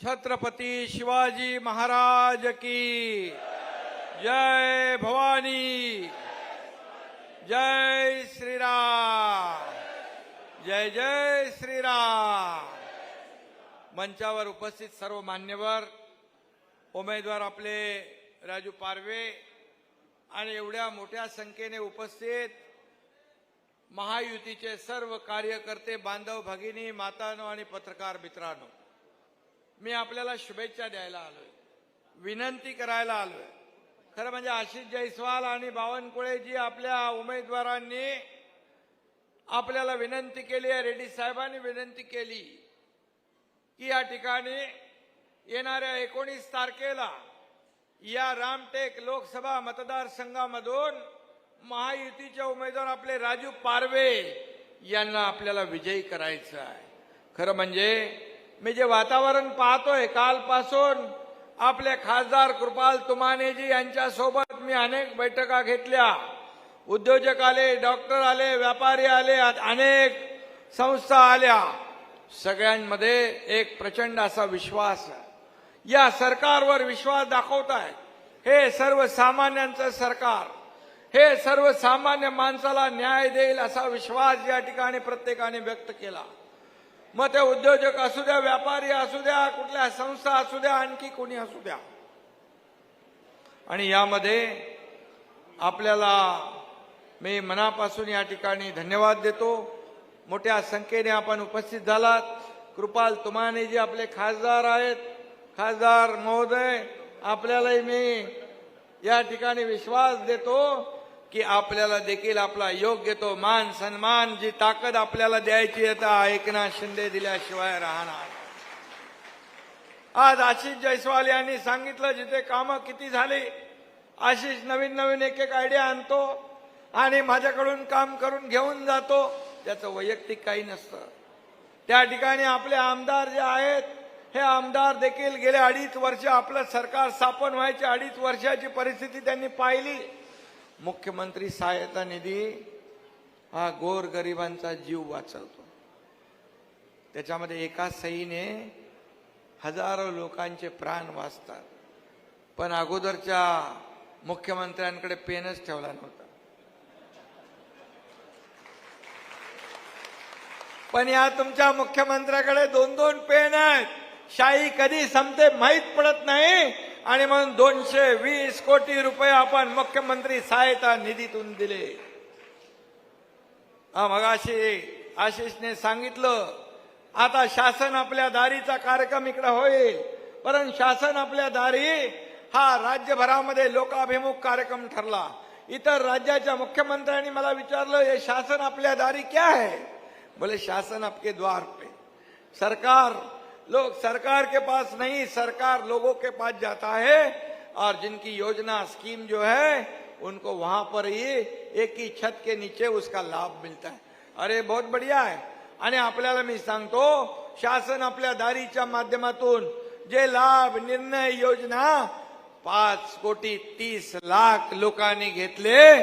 छत्रपती शिवाजी महाराज की जय भवानी जय श्रीराम जय जय श्रीराम. मंचावर उपस्थित सर्व मान्यवर उमेदवार आपले राजू पारवे आणि एवढ्या मोठ्या संख्येने उपस्थित महायुतीचे सर्व कार्यकर्ते बांधव भगिनी मातानो आणि पत्रकार मित्रांनो. मी आपल्याला शुभेच्छा द्यायला आलोय. विनंती करायला आलोय. खरं म्हणजे आशिष जयस्वाल आणि बावनकुळे जी आपल्या उमेदवारांनी आपल्याला विनंती केली आहे रेड्डी साहेबांनी विनंती केली की या ठिकाणी येणाऱ्या एकोणीस तारखेला या रामटेक लोकसभा मतदारसंघामधून महायुतीचे उमेदवार आपले राजू पारवे यांना आपल्याला विजयी करायचं आहे. खरं म्हणजे मी जे वातावरण पाहतोय कालपासून आपले खासदार कृपाल तुमानेजी यांच्यासोबत मी अनेक बैठका घेतल्या. उद्योजक आले डॉक्टर आले व्यापारी आले अनेक संस्था आल्या. सगळ्यांमध्ये एक प्रचंड असा विश्वास या सरकारवर विश्वास दाखवत आहे. हे सर्वसामान्यांचं सरकार हे सर्वसामान्य माणसाला न्याय देईल असा विश्वास या ठिकाणी प्रत्येकाने व्यक्त केला. मग ते उद्योजक असू द्या व्यापारी असू द्या कुठल्या संस्था असू द्या आणखी कोणी असू द्या. आणि यामध्ये आपल्याला मी मनापासून या ठिकाणी धन्यवाद देतो. मोठ्या संख्येने आपण उपस्थित झालात. कृपाल तुमाने जे आपले खासदार आहेत. खासदार महोदय आपल्यालाही मी या ठिकाणी विश्वास देतो. की आपल्याला देखील आपला योग्य तो मान सन्मान जी ताकद आपल्याला द्यायची आता एकनाथ शिंदे दिल्याशिवाय राहणार. आज आशिष जयस्वाल यांनी सांगितलं जिथे कामं किती झाली आशिष नवीन नवीन एक एक आयडिया आणतो आणि माझ्याकडून काम करून घेऊन जातो. त्याचं वैयक्तिक काही नसतं. त्या ठिकाणी आपले आमदार जे आहेत हे आमदार देखील गेले अडीच वर्ष आपलं सरकार स्थापन व्हायची अडीच वर्षाची परिस्थिती त्यांनी पाहिली. मुख्यमंत्री सहायता निधी हा गोर गरिबांचा जीव वाचवतो. त्याच्यामध्ये एका सहीने हजारो लोकांचे प्राण वाचतात. पण अगोदरच्या मुख्यमंत्र्यांकडे पेनच ठेवला नव्हता. पण या तुमच्या मुख्यमंत्र्याकडे दोन दोन पेन आहेत. शाही कधी संपते माहीत पडत नाही. आणि म्हणून दोनशे वीस कोटी रुपये आपण मुख्यमंत्री सहायता निधीतून दिले. हा मगाशी आशिषने सांगितलं आता शासन आपल्या दारीचा कार्यक्रम इकडे होईल. परंतु शासन आपल्या दारी हा राज्यभरामध्ये लोकाभिमुख कार्यक्रम ठरला. इतर राज्याच्या मुख्यमंत्र्यांनी मला विचारलं हे शासन आपल्या दारी क्या है? बोले शासन आपके द्वार पे. सरकार लोग सरकार के पास नहीं सरकार लोगों के पास जाता है और जिनकी योजना स्कीम जो है उनको वहां पर ही एक ही छत के नीचे उसका लाभ मिलता है। अरे बहुत बढ़िया आहे आणि आपल्याला मी सांगतो शासन आपल्या दारीच्या माध्यमातून जे लाभ निर्णय योजना पाच कोटी तीस लाख लोकांनी घेतले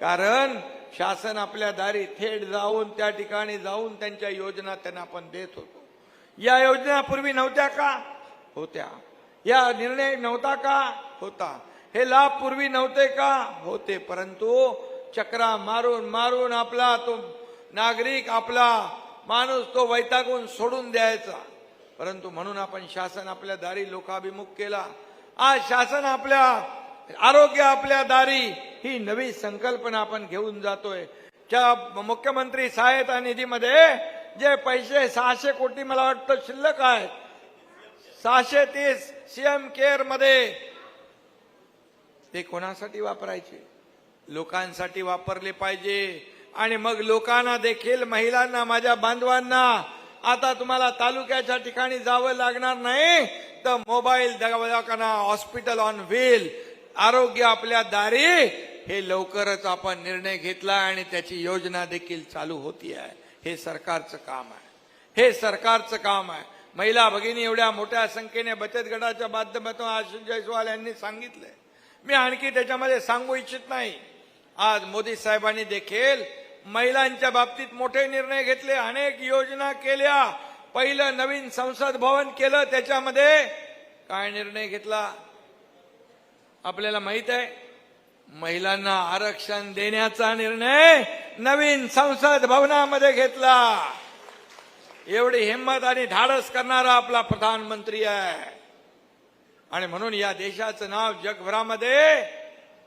कारण शासन आपल्या दारी थेट जाऊन त्या ठिकाणी जाऊन त्यांच्या योजना त्यांना आपण देत होतो. या योजना पूर्वी नव्हत्या का? होत्या. या निर्णय नव्हता का? होता. हे लाभ पूर्वी नव्हते का? होते. परंतु चक्रा मारून मारून आपला तो नागरिक आपला माणूस तो वैतागून सोडून द्यायचा. परंतु म्हणून आपण शासन आपल्या दारी लोकाभिमुख केला. आज शासन आपल्या आरोग्य आपल्या दारी ही नवी संकल्पना आपण घेऊन जातोय. च्या मुख्यमंत्री सहायता निधीमध्ये जे पैसे सहाशे कोटी मला वाटतं शिल्लक आहेत. सहाशे तीस सीएम केअरमध्ये ते कोणासाठी वापरायचे? लोकांसाठी वापरले पाहिजे. आणि मग लोकांना देखील महिलांना माझ्या बांधवांना आता तुम्हाला तालुक्याच्या ठिकाणी जावं लागणार नाही तर मोबाईल दवाखाना हॉस्पिटल ऑन व्हील आरोग्य आपल्या दारी हे लवकरच आपण निर्णय घेतला आणि त्याची योजना देखील चालू होती आहे. हे सरकारचं काम आहे. हे सरकारचं काम आहे. महिला भगिनी एवढ्या मोठ्या संख्येने बचत गटाच्या माध्यमातून आशिष जयस्वाल यांनी सांगितलंय. मी आणखी त्याच्यामध्ये सांगू इच्छित नाही. आज मोदी साहेबांनी देखील महिलांच्या बाबतीत मोठे निर्णय घेतले अनेक योजना केल्या. पहिलं नवीन संसद भवन केलं त्याच्यामध्ये काय निर्णय घेतला? आपल्याला माहीत आहे महिलांना आरक्षण देण्याचा निर्णय नवीन संसद भवनामध्ये घेतला. एवढी हिंमत आणि धाडस करणारा आपला प्रधानमंत्री आहे. आणि म्हणून या देशाचं नाव जगभरामध्ये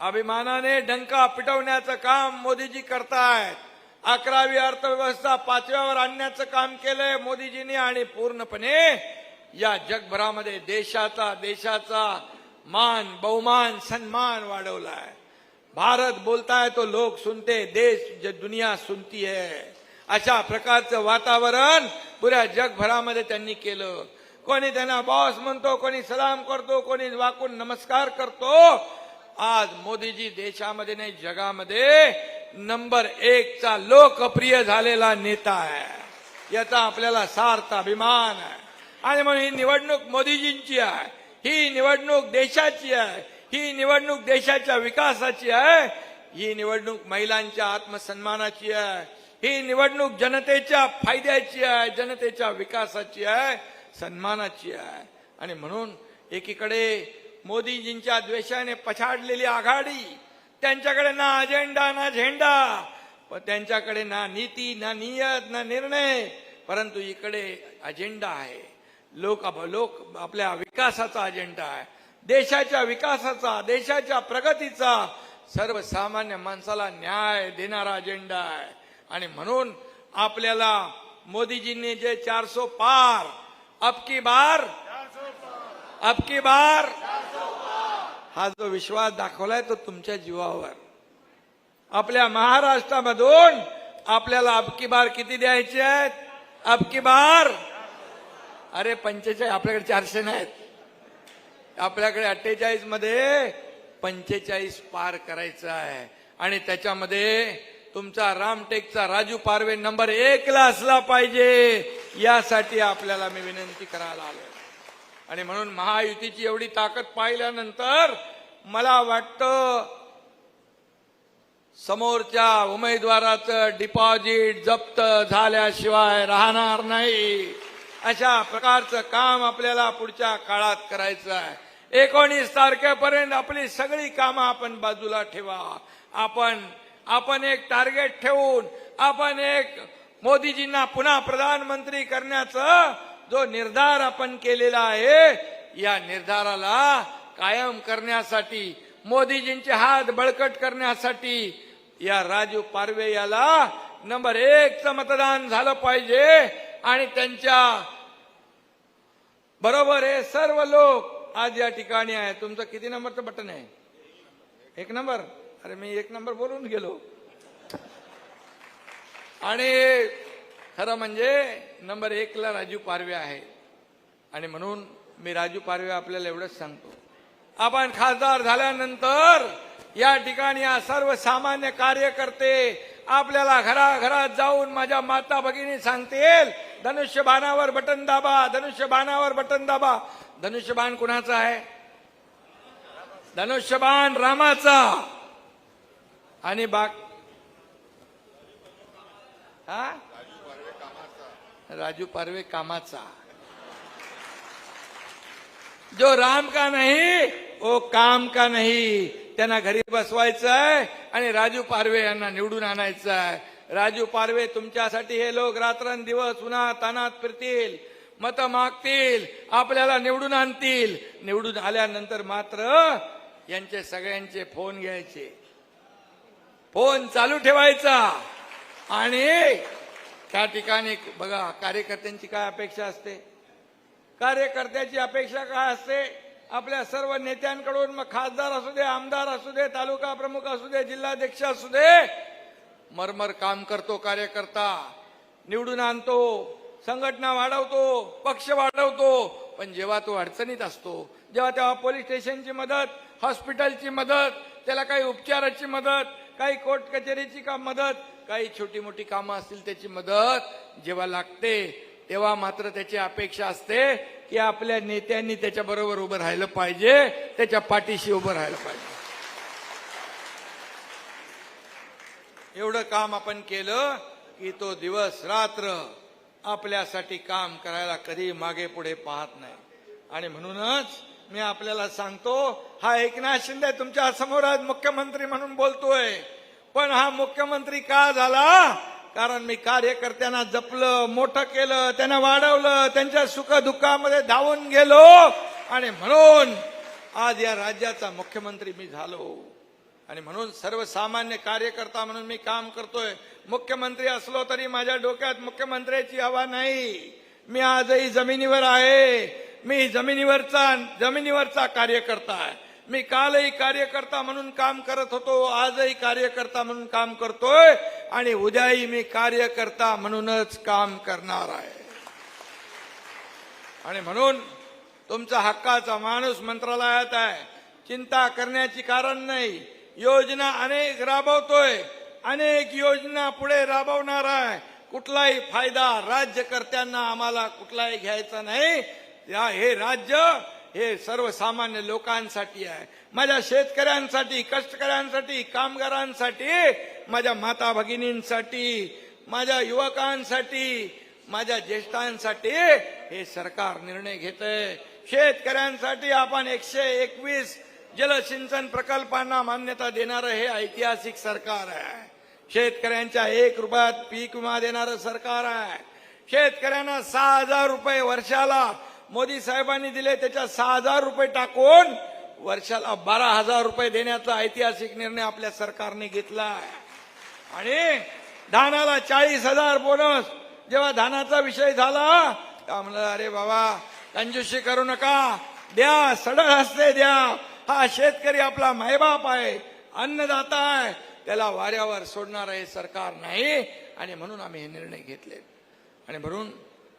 अभिमानाने डंका पिटवण्याचं काम मोदीजी करतायत. अकरावी अर्थव्यवस्था पाचव्यावर आणण्याचं काम केलंय मोदीजींनी आणि पूर्णपणे या जगभरामध्ये देशाचा देशाचा मान बहुमान सन्मान वाढवलाय. भारत बोलताय तो लोक सुनते देश ज- दुनिया सुनती है। अशा प्रकारचं वातावरण पुऱ्या जगभरामध्ये त्यांनी केलं. कोणी त्यांना बॉस म्हणतो कोणी सलाम करतो कोणी वाकून नमस्कार करतो. आज मोदीजी देशामध्ये नाही जगामध्ये नंबर एक चा लोकप्रिय झालेला नेता आहे. याचा आपल्याला सार्थ अभिमान आहे. आणि म्हणून ही निवडणूक मोदीजींची आहे. ही निवडणूक देशाची आहे. ही निवडणूक देशाच्या विकासाची आहे ही निवडणूक महिलांच्या आत्मसन्मानाची आहे ही निवडणूक जनतेच्या फायद्याची आहे जनतेच्या विकासाची आहे सन्मानाची आहे. आणि म्हणून एकीकडे मोदीजींच्या द्वेषाने पछाडलेली आघाडी त्यांच्याकडे ना अजेंडा ना झेंडा व त्यांच्याकडे ना नीती ना नियत ना निर्णय परंतु इकडे अजेंडा आहे. लोक लोक आपल्या विकासाचा अजेंडा आहे. देशाच्या विकासाचा देशाच्या प्रगतीचा सर्वसामान्य माणसाला न्याय देणारा अजेंडा आहे. आणि म्हणून आपल्याला मोदीजींनी जे चारसो पार अबकी बार अबकी बार हा जो विश्वास दाखवलाय तो तुमच्या जीवावर. आपल्या महाराष्ट्रामधून आपल्याला अबकी बार किती द्यायचे आहेत? अबकी बार? अरे पंचेचाळीस आपल्याकडे चारशे नाहीत. आपल्याकडे अठ्ठेचाळीसमध्ये पंचेचाळीस पार करायचं आहे. आणि त्याच्यामध्ये तुमचा रामटेकचा राजू पारवे नंबर एक ला असला पाहिजे. यासाठी आपल्याला मी विनंती करायला आलो आणि म्हणून महायुतीची एवढी ताकद पाहिल्यानंतर मला वाटतं समोरच्या उमेदवाराचं डिपॉझिट जप्त झाल्याशिवाय राहणार नाही. अशा प्रकारचं काम आपल्याला पुढच्या काळात करायचं आहे. एकोणीस तारखेपर्यंत आपली सगळी कामं आपण बाजूला ठेवा. आपण आपण एक टार्गेट ठेवून आपण एक मोदीजींना पुन्हा प्रधानमंत्री करण्याचं जो निर्धार आपण केलेला आहे या निर्धाराला कायम करण्यासाठी मोदीजींचे हात बळकट करण्यासाठी या राजू पारवे याला नंबर एकचं मतदान झालं पाहिजे. आणि त्यांच्या बरोबर हे सर्व लोक आज या ठिकाणी आहे तुमचं किती नंबरचं बटन आहे? एक नंबर? अरे मी एक नंबर बोलून गेलो. आणि खरं म्हणजे नंबर एकला राजू पारवे आहे. आणि म्हणून मी राजू पारवे आपल्याला एवढंच सांगतो. आपण खासदार झाल्यानंतर या ठिकाणी सर्वसामान्य कार्यकर्ते आपल्याला घराघरात जाऊन माझ्या माता भगिनी सांगतील धनुष्य बाणावर बटन दाबा धनुष्य बाणावर बटन दाबा. धनुष्य बाण कुणाचा आहे? धनुष्यबाण रामाचा. आणि बाग हा? राजू पारवे कामाचा. जो राम का नाही ओ काम का नाही त्यांना घरी बसवायचं आहे आणि राजू पारवे यांना निवडून आणायचं आहे राजू पारवे तुमच्यासाठी हे लोक रात्रंदिवस उन्हात तानात फिरतील मत मागतील आपल्याला निवडून आणतील. निवडून आल्यानंतर मात्र यांचे सगळ्यांचे फोन घ्यायचे. फोन चालू ठेवायचा. आणि त्या ठिकाणी बघा कार्यकर्त्यांची काय अपेक्षा असते? कार्यकर्त्याची अपेक्षा काय असते? आपल्या सर्व नेत्यांकडून मग खासदार असू दे आमदार असू दे तालुका प्रमुख असू दे जिल्हाध्यक्ष असू दे मरमर काम करतो कार्यकर्ता. निवडून आणतो संघटना वाढवतो पक्ष वाढवतो. पण जेव्हा तो अडचणीत असतो जेव्हा तेव्हा पोलीस स्टेशनची मदत हॉस्पिटलची मदत त्याला काही उपचाराची मदत काही कोर्ट कचेरीची का मदत काही छोटी मोठी कामं असतील त्याची मदत जेव्हा लागते तेव्हा मात्र त्याची अपेक्षा असते की आपल्या नेत्यांनी त्याच्याबरोबर उभं राहिलं पाहिजे त्याच्या पाठीशी उभं राहिलं पाहिजे. एवढं काम आपण केलं की तो दिवस रात्र आपल्यासाठी काम करायला कधी मागे पुढे पाहत नाही. आणि म्हणूनच मी आपल्याला सांगतो हा एकनाथ शिंदे तुमच्यासमोर आज मुख्यमंत्री म्हणून बोलतोय. पण हा मुख्यमंत्री का झाला? कारण मी कार्यकर्त्यांना जपलं मोठं केलं त्यांना वाढवलं त्यांच्या सुख दुःखामध्ये धावून गेलो. आणि म्हणून आज या राज्याचा मुख्यमंत्री मी झालो. आणि म्हणून सर्वसामान्य कार्यकर्ता म्हणून मी काम करतोय. मुख्यमंत्री असलो तरी माझ्या डोक्यात मुख्यमंत्र्याची हवा नाही. मी आजही जमिनीवर आहे. मी जमिनीवरचा जमिनीवरचा कार्यकर्ता आहे. मी कालही कार्यकर्ता म्हणून काम करत होतो आजही कार्यकर्ता म्हणून काम करतोय आणि उद्याही मी कार्यकर्ता म्हणूनच काम करणार आहे. आणि म्हणून तुमचा हक्काचा माणूस मंत्रालयात आहे. चिंता करण्याची कारण नाही. योजना अनेक राबवतोय. अनेक योजना पुढे राबवणार आहे. कुठलाही फायदा राज्यकर्त्यांना आम्हाला कुठलाही घ्यायचा नाही. या हे राज्य हे सर्वसामान्य लोकांसाठी आहे. माझ्या शेतकऱ्यांसाठी कष्टकऱ्यांसाठी कामगारांसाठी माझ्या माता भगिनींसाठी माझ्या युवकांसाठी माझ्या ज्येष्ठांसाठी हे सरकार निर्णय घेत शेतकऱ्यांसाठी आपण एकशे एकवीस जलसिंचन प्रकल्पांना मान्यता देणारं हे ऐतिहासिक सरकार आहे. शेतकऱ्यांच्या एक रुपयात पीक विमा देणारं सरकार आहे. शेतकऱ्यांना सहा हजार रुपये वर्षाला मोदी साहेबांनी दिले त्याच्या सहा हजार रुपये टाकून वर्षाला बारा हजार रुपये देण्याचा ऐतिहासिक निर्णय आपल्या सरकारने घेतला आहे. आणि धानाला चाळीस हजार बोनस जेव्हा धानाचा विषय झाला म्हणलं अरे बाबा कंजूशी करू नका द्या सडळ हस्ते द्या. हा शेतकरी आपला मायबाप आहे अन्नदाता आहे त्याला वाऱ्यावर सोडणार हे सरकार नाही. आणि म्हणून आम्ही हे निर्णय घेतले. आणि म्हणून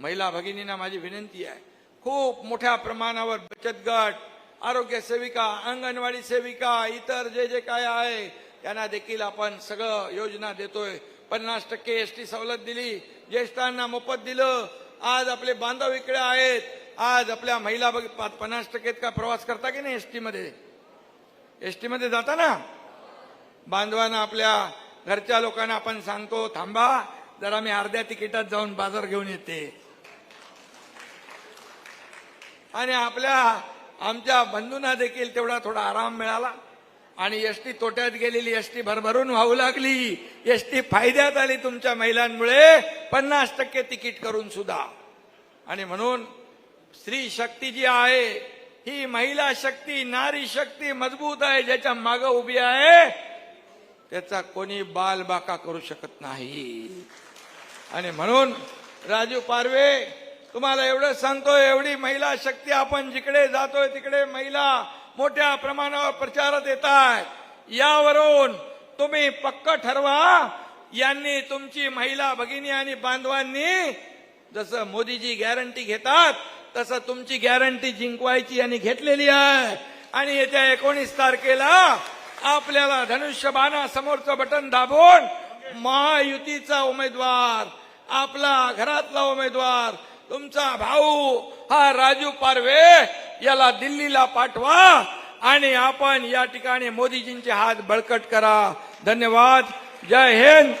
महिला भगिनींना माझी विनंती आहे खूप मोठ्या प्रमाणावर बचत गट आरोग्य सेविका अंगणवाडी सेविका इतर जे जे काय आहे त्यांना देखील आपण सगळं योजना देतोय. पन्नास टक्के एस टी सवलत दिली ज्येष्ठांना मोफत दिलं. आज आपले बांधव इकडे आहेत. आज आपल्या महिला बघ पन्नास टक्केत का प्रवास करता की नाही एस टीमध्ये एसटी टीमध्ये जाता ना? बांधवांना आपल्या घरच्या लोकांना आपण सांगतो थांबा जरा मी अर्ध्या तिकिटात जाऊन बाजार घेऊन येते. आणि आपल्या आमच्या बंधूंना देखील तेवढा थोडा आराम मिळाला. आणि एसटी तोट्यात गेलेली एसटी भरभरून वाहू लागली. एसटी फायद्यात आली तुमच्या महिलांमुळे. पन्नास टक्के तिकीट करून सुद्धा. आणि म्हणून स्त्री शक्ती जी आहे ही महिला शक्ती नारी शक्ती मजबूत आहे ज्याच्या माग उभी आहे त्याचा कोणी बालबाका करू शकत नाही. आणि म्हणून राजू पारवे तुम्हाला एवढं सांगतोय एवढी महिला शक्ती आपण जिकडे जातोय तिकडे महिला मोठ्या प्रमाणावर प्रचारात येत आहेत. यावरून तुम्ही पक्क ठरवा यांनी तुमची महिला भगिनी आणि बांधवांनी जसं मोदीजी गॅरंटी घेतात तसं तुमची गॅरंटी जिंकवायची यांनी घेतलेली आहे. आणि येत्या एकोणीस तारखेला आपल्याला धनुष्यबाणा समोरचं बटन दाबून महायुतीचा उमेदवार आपला घरातला उमेदवार तुमचा भाऊ हा राजू पारवे याला दिल्लीला पाठवा आणि आपण या ठिकाणी मोदीजींचे हात बळकट करा. धन्यवाद. जय हिंद.